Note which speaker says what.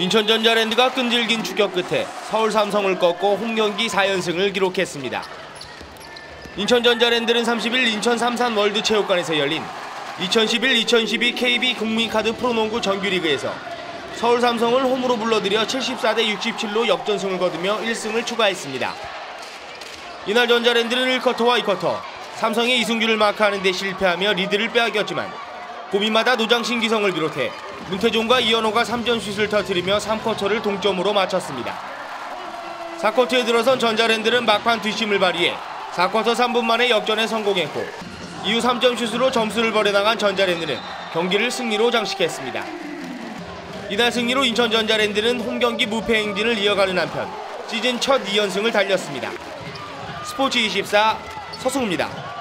Speaker 1: 인천 전자랜드가 끈질긴 추격 끝에 서울 삼성을 꺾고 홈경기 4연승을 기록했습니다. 인천 전자랜드는 30일 인천 삼산 월드체육관에서 열린 2011-2012 KB 국민카드 프로농구 정규리그에서 서울 삼성을 홈으로 불러들여 74대 67로 역전승을 거두며 1승을 추가했습니다. 이날 전자랜드는 1쿼터와 2쿼터 삼성의 이승규를 마크하는 데 실패하며 리드를 빼앗겼지만 고민마다 노장 신기성을 비롯해 문태종과 이현호가 3점 슛을 터뜨리며 3쿼터를 동점으로 마쳤습니다. 4쿼터에 들어선 전자랜드는 막판 뒷심을 발휘해 4쿼터 3분 만에 역전에 성공했고 이후 3점 슛으로 점수를 벌여나간 전자랜드는 경기를 승리로 장식했습니다. 이날 승리로 인천 전자랜드는 홈경기 무패 행진을 이어가는 한편 시즌 첫 2연승을 달렸습니다. 스포츠 24 서승우입니다.